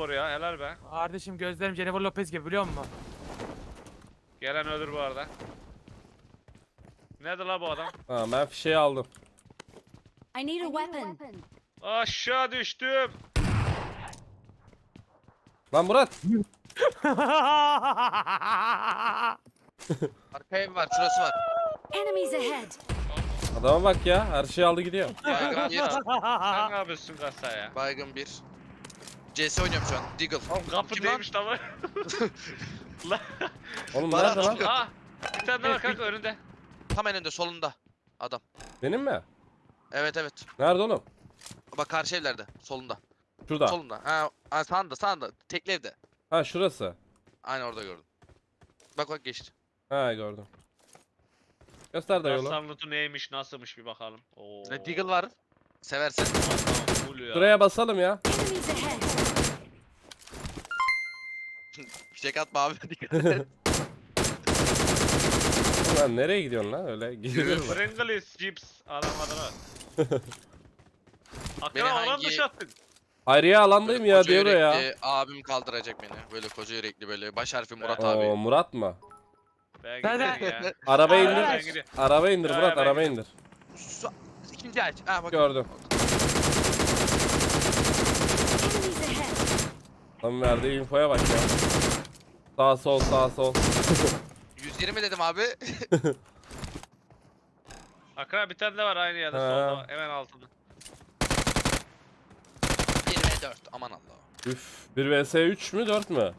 spor ya helal be. Kardeşim gözlerim Jennifer Lopez gibi biliyor musun? Gelen ölür bu arada. Nerede la bu adam? Ha ben fişeği aldım. I need a weapon. Aşağı düştüm. Lan Murat. Arka ev var, şurası var. Enemies ahead. Adama bak ya her şeyi aldı gidiyor. Baygın bir. Sen ne yapıyorsun kasa ya? Baygın bir. CS oynuyorum şu an. Deagle. Oğlum kapı Kim lan? tamam. Oğlum Bana nerede lan? atıyor. Aa bir tane daha var kanka önünde. Tam önünde, solunda. Adam. Benim mi? Evet evet. Nerede oğlum? Bak karşı evlerde. Solunda. Şurada. Solunda. Ha, ha sağında sağında. Tekli evde. Ha şurası. Aynı orada gördüm. Bak bak geçti. Ha gördüm. Göster de yolu. Kastan lootu neymiş nasılmış bir bakalım. Oo. Ne Deagle var. Seversen. Full ya. Şuraya basalım ya. Enemies ahead. Fişek atma abi. Dikkat et. Lan nereye gidiyorsun lan öyle? Gidiyor mu? Pringles chips adam adına. Beni Akran alan hangi- dışı attın. Ayrıya alandayım Böyle ya diyor o ya. yürekli Abim kaldıracak beni. Böyle koca yürekli böyle. Baş harfi Murat Oo abi. Murat mı? Ben Ben ya. Araba Aa, indir. gidiyorum. Araba indir Murat ben araba indir. Su- İkinci aç. Ha bak. Gördüm. Enemies ahead. Tam verdiği infoya bak ya. Sağ sol sağ sol. 120 dedim abi. Akran bir tane de var aynı yerde Ha. solda hemen altında. 24. Aman Allah. Üf 1 vs 3 mü 4 mü?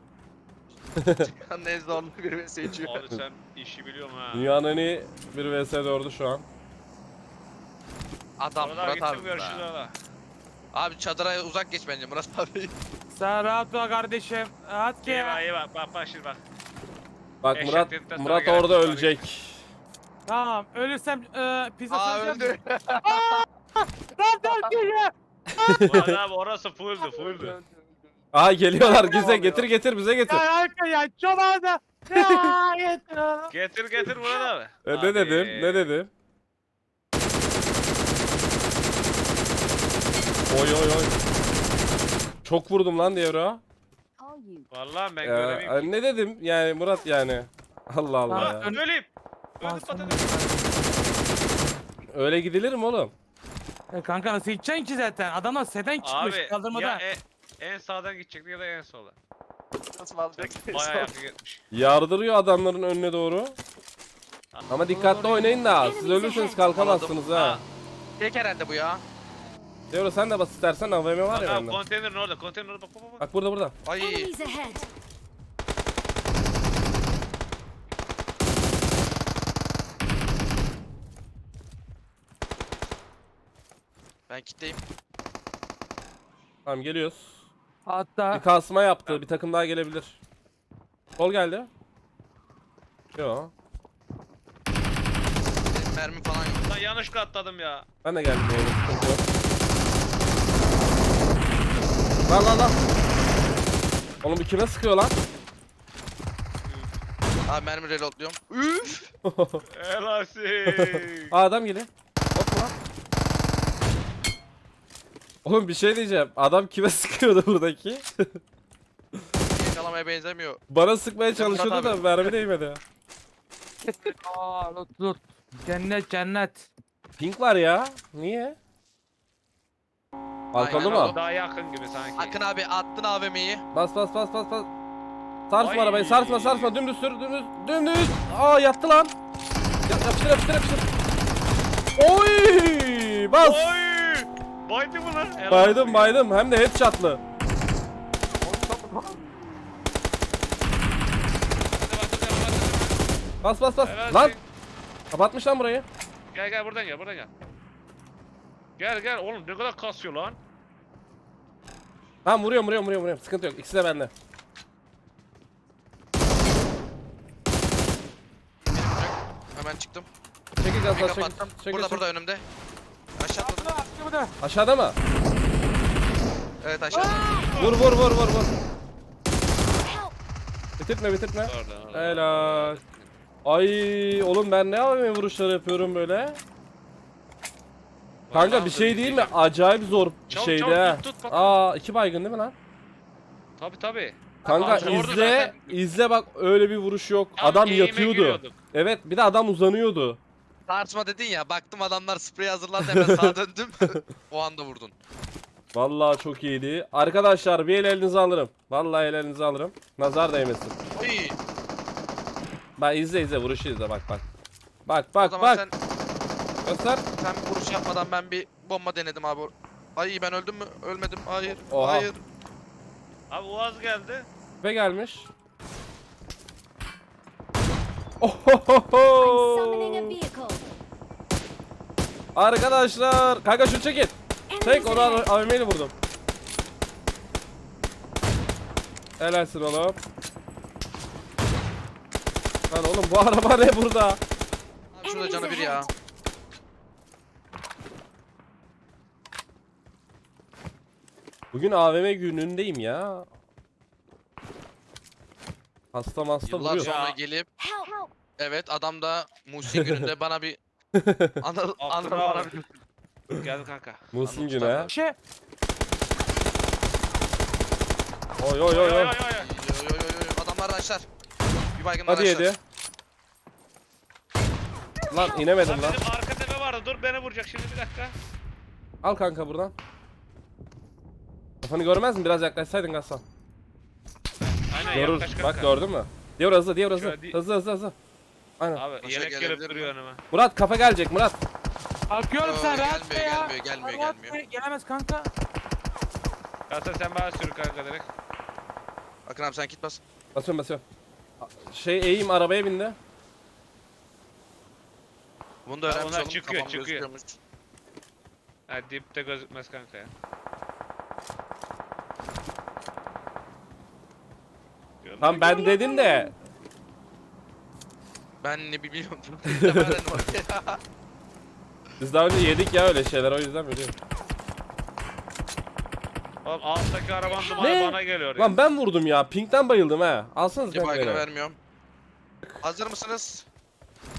ne zorlu bir seçiyor. Abi sen işi biliyorsun ha. Dünyanın en iyi 1 vs 4'ü şu an. Adam Murat abi gittim görüşürüz. Abi çadıra uzak geç bence Murat abi. Sen rahat ol kardeşim. Rahat ki İyi bak ya. iyi bak bak bak şimdi bak. Bak Eşek Murat dedikten sonra Murat gelen orada kurtarıyor. ölecek. Tamam ölürsem e, pizza Aa söyleyeceğim. öldü. Lan dört kişi. Bu arada abi orası fulldü fulldü. Aa geliyorlar bize getir getir bize getir. Ya arka ya. Ya yeter. Getir getir Murat abi. E, ne Abi. dedim ne dedim? Oy oy oy. Çok vurdum lan Devra. Vallahi ben Ya, göremeyim. ki. ne dedim yani Murat yani. Allah Allah ya. ön- Öleyim. Öldüm patates. Öyle gidilir mi oğlum? E kanka nasıl gideceksin ki zaten? Adamlar seden çıkmış Abi kaldırmada. ya e- en sağdan gidecekti ya da en sola. Nasıl alacak? Baya yakın gitmiş. Yardırıyor adamların önüne doğru. Ama dikkatli oynayın da siz ölürseniz kalkamazsınız ha. Tek herhalde bu ya. Devra sen de bas istersen AVM var ya abi bende. konteynerin orada konteynerin orada bak bak bak. Bak burada burada. Ay. Enemies ahead. Ben kitleyim. Tamam geliyoruz. Hatta Bir kasma yaptı. Bir takım daha gelebilir. Sol geldi. Yo. Benim mermi falan yok. Lan yanlışlıkla atladım ya. Ben de geldim. Yani. Sıkıntı yok. Lan lan lan. Oğlum bu kime sıkıyor lan? Abi mermi reloadluyorum. Üf. Helasi. Aa adam geliyor. Hop lan. Oğlum bir şey diyeceğim. Adam kime sıkıyordu buradaki? Yakalamaya benzemiyor. Bana sıkmaya çalışıyordu da abi. mermi değmedi. Aa lut lut. Cennet cennet. Pink var ya. Niye? Balkonda Aynen mı? o. Daha yakın gibi sanki. Akın abi attın AVM'yi. Bas bas bas bas bas. Sarsma Ay. arabayı sarsma sarsma dümdüz sür dümdüz dümdüz. Aa yattı lan. Ya, yapıştır yapıştır yapıştır. Oy bas. Oy! Baydı mı lan? Helal Baydım olsun. baydım hem de headshotlı. Bas bas bas. Helal Lan olsun. kapatmış lan burayı. Gel gel buradan gel buradan gel. Gel gel oğlum ne kadar kasıyor lan. Tamam vuruyorum vuruyorum vuruyorum vuruyorum. Sıkıntı yok. İkisi de bende. Hemen çıktım. Çekil gaz Bir gaz çekil. kapattım. Çekil, burada çekil. burada önümde. Aşağı atladım. Burada burada. Aşağıda mı? Evet aşağıda. Vur vur vur vur vur. Bitirtme bitirtme. Orada, orada. Helal. Ay oğlum ben ne yapayım vuruşlar yapıyorum böyle. Kanka bir şey değil mi? Acayip zor bir Çabuk, şeydi çabuk, ha. tut, tut, bak. Aa iki baygın değil mi lan? Tabi tabi. Kanka Abi, orada izle, zaten- izle bak öyle bir vuruş yok. Adam yatıyordu. Evet bir de adam uzanıyordu. Tartışma dedin ya baktım adamlar sprey hazırlandı hemen sağa döndüm. o anda vurdun. Vallahi çok iyiydi. Arkadaşlar bir el elinize alırım. Vallahi el elinize alırım. Nazar değmesin. Oy. Bak izle izle vuruşu izle bak bak. Bak O bak zaman bak. sen, Göster. sen bir yapmadan ben bir bomba denedim abi. Ay ben öldüm mü? Ölmedim. Hayır. Oha. Hayır. Abi Uaz geldi. Ve gelmiş. Ohohoho. Arkadaşlar. Kanka şunu çekin. Tek onu. AVM'yle vurdum. Helalsin oğlum. Lan oğlum bu araba ne burada? Abi Şurada canı bir ya. Bugün AVM günündeyim ya. Hasta hasta Yıllar vuruyor. sonra gelip evet adam da Muhsin gününde bana bir Anıl, Anıl bana bir Gel kanka. Anladım, günü ha. Şey, Oy oy oy oy. Yo, yo, yo, yo, adamlar aşar. Bir baygın Hadi aşar. yedi. Lan Lan inemedim lan. bizim arka tepe vardı. Dur beni vuracak şimdi bir dakika. Al kanka buradan. Kafanı görmez mi? Biraz yaklaşsaydın Gassan. Aynen Görür. yaklaş kanka. Bak gördün mü? Diyor hızlı, diyor hızlı. Şöyle. Hızlı hızlı hızlı. Aynen. Abi Başa yelek gelip duruyor önüme. Murat kafa gelecek Murat. bakıyorum Yo, sen rahat gelmiyor, be ya. gelmiyor, gelmiyor, Rahat gelmiyor. be, Gelemez kanka. Kalsa sen bana sür kanka direkt. Akın abi sen git bas. Basıyorum basıyorum. Şey eğim arabaya bindi. Bunu da Ha, öğrenmiş onlar oğlum. çıkıyor, kafam çıkıyor. gözüküyormuş. Ha dipte gözükmez kanka ya. Tam ben dedim de. Ben ne bilmiyorum. Biz daha önce yedik ya öyle şeyler o yüzden biliyorum. Oğlum alttaki arabanın dumanı Ne? bana geliyor ya. Lan ben vurdum ya. Pink'ten bayıldım ha. Alsanız ben beni. vermiyorum. Hazır mısınız?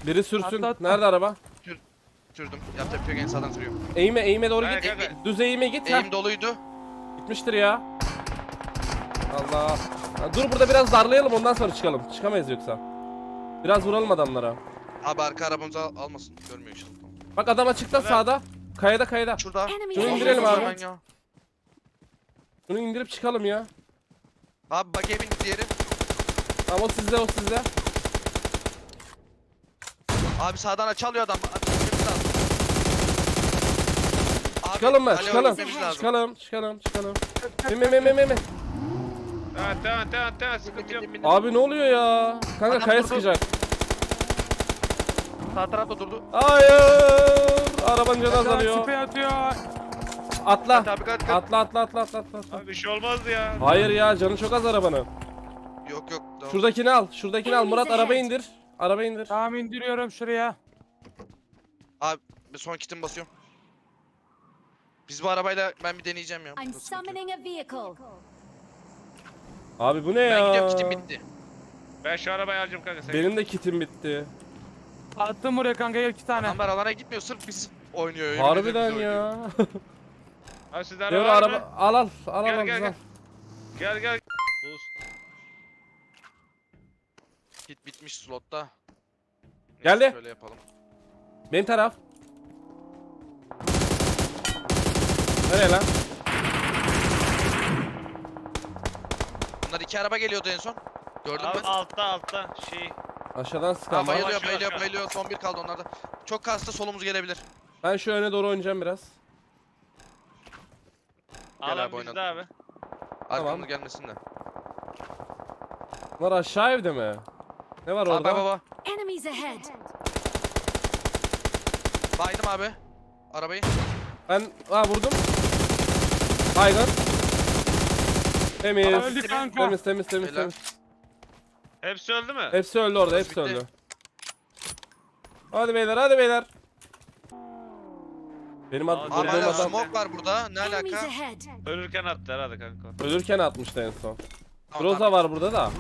Biri sürsün. Atla, atla. Nerede araba? Sürdüm. Yapacak bir şey yok en sağdan sürüyorum. Eğime eğime doğru Kanka, git. kanka. Düz eğime git. ha. Eğim doluydu. Gitmiştir ya. Allah. Ya dur burada biraz darlayalım ondan sonra çıkalım. Çıkamayız yoksa. Biraz vuralım adamlara. Abi arka arabamızı al- almasın. Görmüyor işte. Bak adam açıkta Evet. sağda. Kayada kayada. Şurada. Enemies Şunu indirelim abi. Ben ya. Bunu indirip çıkalım ya. Abi bak evin diğeri. Tamam o sizde o sizde. Abi sağdan çalıyor adam. Abi, gitmemiz lazım. Abi, Çıkalım mı? alo, Çıkalım. gitmemiz lazım. Çıkalım çıkalım çıkalım. Mi mi mi mi mi mi. Evet tamam tamam tamam sıkıntı yok. Abi ne oluyor ya? Kanka Adam kaya durdu. sıkacak. Sağ tarafta durdu. Hayır. Arabanın canı azalıyor. Sprey atıyor. Atla. Hadi abi. Atla atla atla atla atla. atla. Abi bir şey olmazdı ya. Hayır ya canı çok az arabanın. Yok yok. Tamam. Şuradakini al. Şuradakini al. Murat araba indir. Araba indir. Tamam indiriyorum şuraya. Bir son kitimi basıyorum. Biz bu arabayla ben bir deneyeceğim ya. I'm summoning a vehicle. Abi bu ne Ben ya? gidiyorum kitim bitti. Ben şu arabayı alacağım kanka sen. Benim de kitim bitti. Attım buraya kanka iki tane. Adamlar alana gitmiyor sırf biz oynuyor. yemin ederim Harbiden oynuyor. ya. Abi sizde Devre araba var araba mı? al al al Gel, al gel, al. gel. Gel gel. Buz. Kit bitmiş slotta. Neyse, Geldi. Şöyle yapalım. Benim taraf. Nereye lan? Bunlar iki araba geliyordu en son. Gördün Abi mü? altta altta şey. Aşağıdan sıkan var. bayılıyor Aşağı, bayılıyor aşağı. bayılıyor. Son bir kaldı onlarda. Çok kastı solumuz gelebilir. Ben şu öne doğru oynayacağım biraz. Gel Alan abi, bizde oynadım. abi. Arkamız gelmesin de. Bunlar aşağı evde mi? Ne var orada? baba. Enemies ahead. Baydım abi. Arabayı. Ben ha vurdum. Baygın. Temiz. Öldü kanka. Temiz temiz temiz Helal. temiz. Hepsi öldü mü? Hepsi öldü orada, hepsi bitti. öldü. Hadi beyler, hadi beyler. Benim ad Abi, Abi vurduğum hala Adam- smoke var burada. Ne Enemies alaka? ahead. Ölürken attı herhalde kanka. ölürken atmıştı en son. Tamam. var burada da.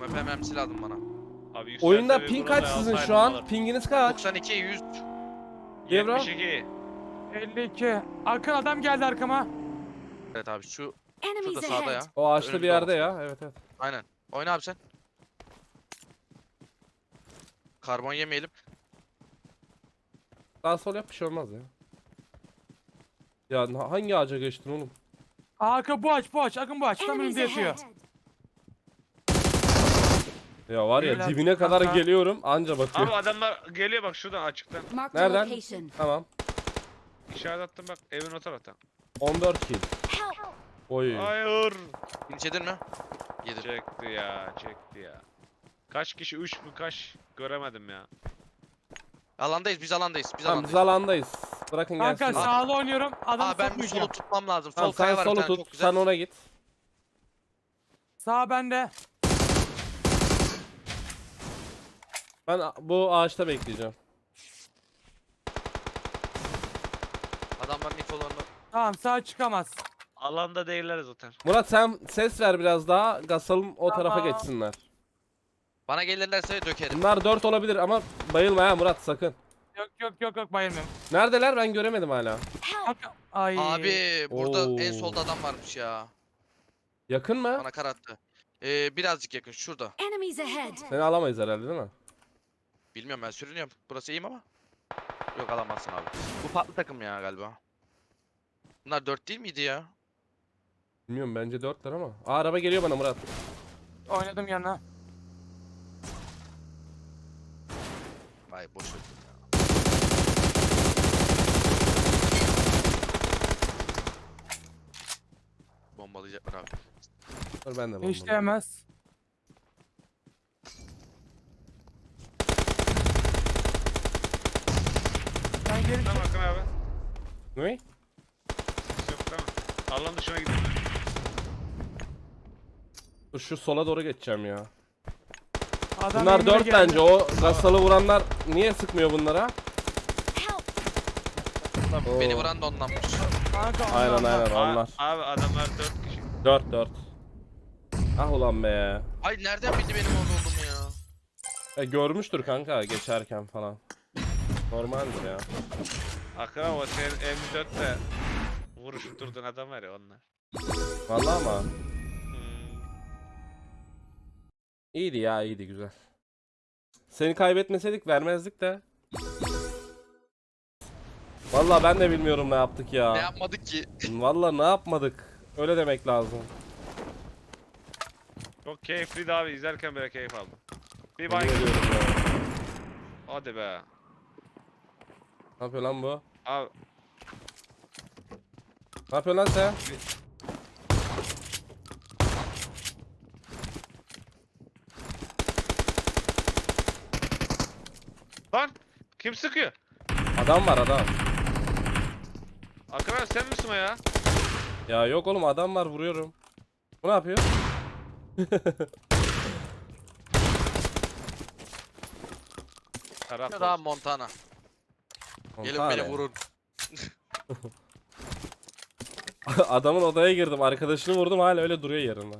FMM'si lazım bana. Abi Oyunda bir ping Groza'yı kaç sizin şu alsaydım an? Pinginiz kaç? 92 100. Evra? 72. 52. Akın adam geldi arkama. Evet abi şu Enemies şurada sağda ya. ahead. O ağaçta bir Önümüzde yerde olması ya. Evet evet. Aynen. Oyna abi sen. Karbon yemeyelim. Sağ sol yap bir şey olmaz ya. Ya na- hangi ağaca geçtin oğlum? Arka bu aç bu aç. Akın bu aç. Tam Enemies önümde yatıyor. ahead. Ya var ya Beyler, dibine kadar geliyorum anca. Abi adamlar geliyor bak şuradan açıktan. Marked a Nereden? location. Tamam. İşaret attım bak evin o taraftan. 14 kill. Oy. Hayır. Linç yedin mi? Yedim. Çekti ya çekti ya. Kaç kişi 3 mü kaç göremedim ya. Alandayız biz alandayız. Biz Tamam biz alandayız. alandayız. Bırakın Kanka gelsin. sağlı oynuyorum. Adam Aa ben bu sokmayacağım. solu tutmam lazım. Tamam, Sol kaya sen var bir solu tane tut. güzel. Sen ona git. Sağ bende. Ben a- bu ağaçta bekleyeceğim. Adamların infolarını. Tamam sağ çıkamaz. Alanda değiller zaten. Murat sen ses ver biraz daha. Gasalım o tarafa Tamam. geçsinler. Bana gelirlerse dökerim. Bunlar 4 olabilir ama bayılma ha Murat sakın. Yok yok yok yok bayılmıyorum. Neredeler ben göremedim hala. Kanka. Ay. Abi burada en Oo. solda adam varmış ya. Yakın mı? Bana karattı. Ee, birazcık yakın şurada. Enemies ahead. Seni alamayız herhalde değil mi? Bilmiyorum ben sürünüyorum. Burası iyiyim ama. Yok alamazsın abi. Bu farklı takım ya galiba. Bunlar 4 değil miydi ya? Bilmiyorum bence 4'ler ama. Aa, araba geliyor bana Murat. Oynadım yanına. Vay boş ver ya. Bombalayacaklar abi. Dur ben de Hiç bombalayayım. değmez. Ben geri Tamam Hakan abi. Ne? Alan dışına gidiyor. Dur şu sola doğru geçeceğim ya. Adam Bunlar önüme 4 geldi. bence. O gasalı vuranlar niye sıkmıyor bunlara? Tamam, Beni vuran da ondanmış. Kanka Aynen ondan- aynen onlar. Abi adamlar 4 kişi. 4 4. Ah ulan be. Ay nereden bildi benim orada olduğumu ya? Ya görmüştür kanka geçerken falan. Normaldir ya. Abi o senin M4'te vuruşup durduğun adam var ya onlar. Vallahi ama Hmm. iyiydi ya iyiydi güzel. Seni kaybetmeseydik vermezdik de. Vallahi ben de bilmiyorum ne yaptık Ne ya. yapmadık ki? Vallahi ne yapmadık. Öyle demek lazım. Çok keyifliydi abi izlerken böyle keyif aldım. Bir Yemin bay ediyorum ya. hadi be. Ne yapıyor lan bu? Abi Ne yapıyor lan sen? lan kim sıkıyor? Adam var adam. Abi sen misin o ya? Ya yok oğlum adam var vuruyorum. Bu ne yapıyor? Taraf Ya da Montana. Gelin beni vurun. Adamın odaya girdim. Arkadaşını vurdum hala öyle duruyor yerinde.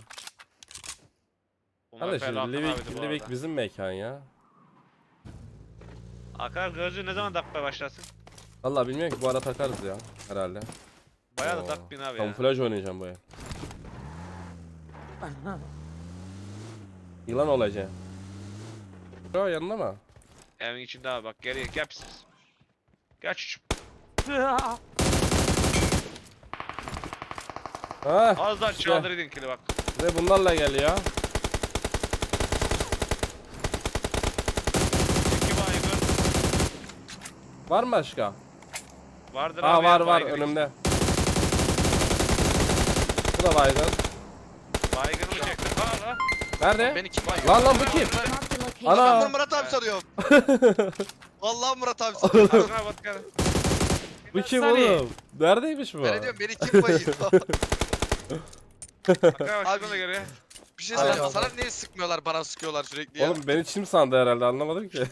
Bunlar Kardeşim fena Livik, bu Livik arada. bizim mekan ya. Abi gözlüğü ne zaman takmaya başlasın? Vallahi bilmiyorum ki bu ara takarız ya herhalde. Bayağı da Oo, takmayın abi ya. Kamuflaj oynayacağım bu el. Yılan olacağım. Yo yanında mı? Evin içinde abi bak geriye gel pis pis. Gel çocuğum. Ha, Az daha işte. çaldırıydın kili bak. ve bunlarla gel ya. İki baygın. Var mı başka? Vardır Aa abi. var var baygın iki. önümde. Bu da baygın. Baygını mı çektin? Ha lan. Nerede? Beni kim bayıyor? Lan lan bu kim? Marked a location. Ana! Ben Murat abi sanıyorum. Vallahi Murat abi bak gel. Bu kim oğlum? Neredeymiş bu? Ben ne diyorum beni kim bayıyor? Abi da geriye. Bir şey Ay söyleyeyim. Allah. Sana niye sıkmıyorlar bana sıkıyorlar sürekli ya? Oğlum beni çim sandı herhalde anlamadım ki.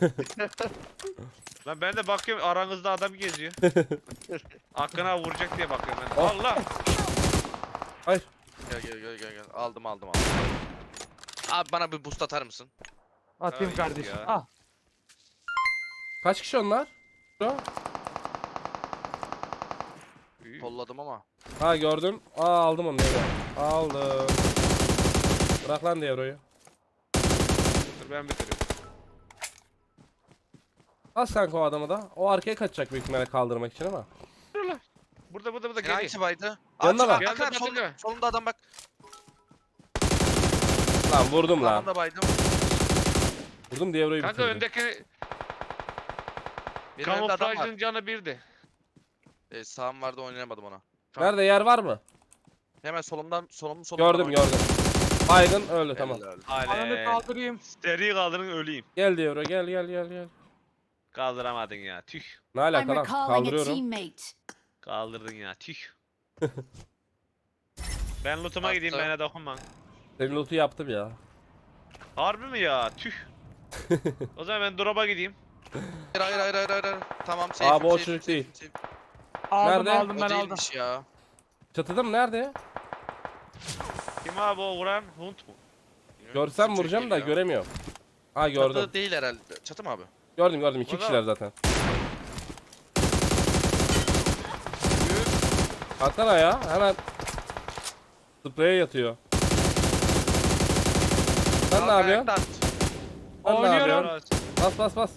Lan ben de bakıyorum aranızda adam geziyor. Hakan abi vuracak diye bakıyorum ben. Oh. Allah. Hayır. Gel gel gel gel gel. Aldım aldım aldım. Abi bana bir boost atar mısın? Atayım Ay, kardeşim. ya. Ah. Kaç kişi onlar? Kolladım ama. Ha gördüm. Aa aldım onu Devro. Aldım. Bırak lan Devro'yu. Dur ben bitiriyorum. Az kanka o adamı da. O arkaya kaçacak büyük ihtimalle kaldırmak için ama. Burada burada burada geliyor. hangisi baydı? Yanına bak. Hakan abi Yanında, solunda, adam bak. Lan vurdum lan. Da baydım. Vurdum Devro'yu Kanka bitirdim. öndeki Benim önümde adam var. kamuflajın canı birdi. E, sağım vardı oynayamadım ona. Nerede yer var mı? Hemen solumdan solum solumdan Gördüm gördüm. Baygın öldü tamam. Ananı kaldırayım. Seri kaldırın öleyim. Gel Devro gel gel gel gel. Kaldıramadın ya. Tüh. Ne I'm alaka lan? recalling a Kaldırıyorum. teammate. Kaldırdın ya. Tüh. ben lootuma gideyim bana dokunma. Senin loot'u yaptım ya. Harbi mi ya? Tüh. o zaman ben drop'a gideyim. Hayır hayır hayır hayır. hayır. Tamam safe. Abi o safe, çocuk safe, değil. safe. Aldım Nerede? aldım O ben aldım. değilmiş ya. Çatıda mı nerede? Kim abi o vuran? Hunt mu? Görsem Çocuk vuracağım da geliyor. göremiyorum. Ha gördüm. Çatı değil herhalde. Çatı mı abi? Gördüm gördüm iki O da- kişiler zaten. Kalksana ya hemen. Spreye yatıyor. Sen ne yapıyorsun? Sen ne Oynuyorum. yapıyorsun? Bas bas bas.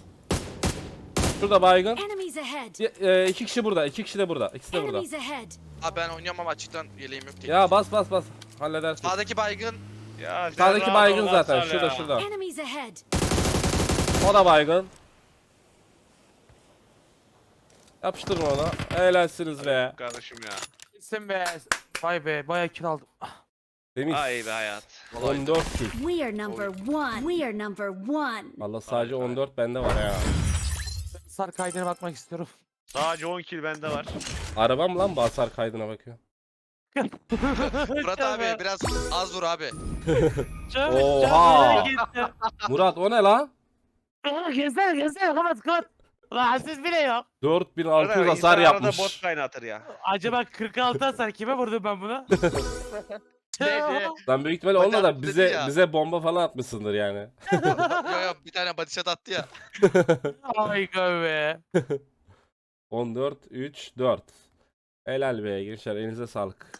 Şurada baygın. Enemies ahead. E, iki kişi burada, iki kişi de burada. İkisi de burada. Enemies ahead. Abi ben oynuyorum ama açıktan yeleğim yok. Ya bas bas bas. Halledersin. Sağdaki baygın. Ya Sağdaki baygın zaten. Şurada şurada. Enemies ahead. O da baygın. Yapıştırın ona. Helalsiniz be. Kardeşim ya. Gitsin be. Vay be bayağı kill aldım. Temiz. Ay be hayat. 14 kill. We are number one. We are number one. Valla sadece Harika. 14 bende var ya. Sar kaydına bakmak istiyorum. Sadece 10 kill bende var. Arabam lan basar kaydına bakıyor. Murat abi biraz az vur abi. Oha! Murat o ne lan? Gezer gezer kapat kapat. Ulan siz bile yok. 4600 Arada hasar insan arada yapmış. bot kaynatır ya. Acaba 46 hasar kime vurdum ben bunu? Neydi? Lan büyük ihtimalle Hadi dedi bize ya. bize bomba falan atmışsındır yani. yo yo bir tane body shot attı ya. Ay be. 14 3 4. Helal be gençler elinize sağlık.